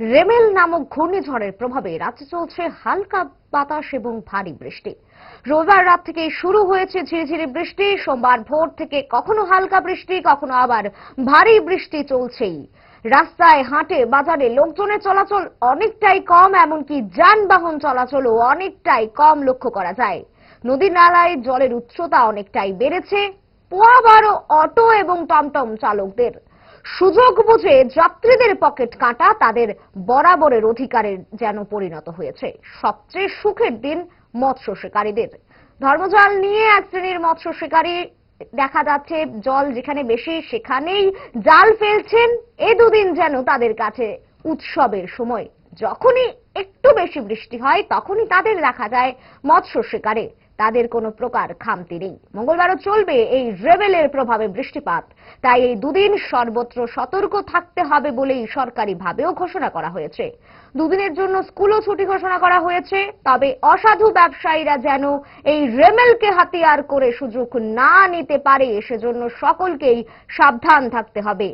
Remal নামক ঘূর্ণিঝড়ের প্রভাবে রাজ্যে চলছে হালকা বাতাস এবং ভারী বৃষ্টি। রবিবার রাত থেকে শুরু হয়েছে ঝিরিঝিরি বৃষ্টি। সোমবার ভোর থেকে কখনো হালকা বৃষ্টি, কখনো আবার ভারী বৃষ্টি চলছেই। রাস্তায় হাটে বাজারে লোকজনের চলাচল অনেকটাই কম, এমনকি যানবাহন চলাচলও অনেকটাই কম লক্ষ্য করা যায়। নদী নালায় জলের উচ্চতা অনেকটাই বেড়েছে। পোয়া বারো অটো এবং টমটম চালকদের সুযোগ বুঝে যাত্রীদের পকেট কাটা তাদের বরাবরের অধিকারের যেন পরিণত হয়েছে। সবচেয়ে সুখের দিন মৎস্য শিকারীদের। ধর্মজল নিয়ে এক শ্রেণির মৎস্য শিকারী দেখা যাচ্ছে, জল যেখানে বেশি সেখানেই জাল ফেলছেন। এ দুদিন যেন তাদের কাছে উৎসবের সময়। যখনই একটু বেশি বৃষ্টি হয়, তখনই তাদের দেখা যায় মৎস্য শিকারে। তাদের কোনো প্রকার খামতি নেই। মঙ্গলবারও চলবে এই রেবেলের প্রভাবে বৃষ্টিপাত। তাই এই দুদিন সর্বত্র সতর্ক থাকতে হবে বলেই সরকারিভাবেও ঘোষণা করা হয়েছে। দুদিনের জন্য স্কুলও ছুটি ঘোষণা করা হয়েছে। তবে অসাধু ব্যবসায়ীরা যেন এই রেমেলকে হাতিয়ার করে সুযোগ না নিতে পারে, সেজন্য সকলকেই সাবধান থাকতে হবে।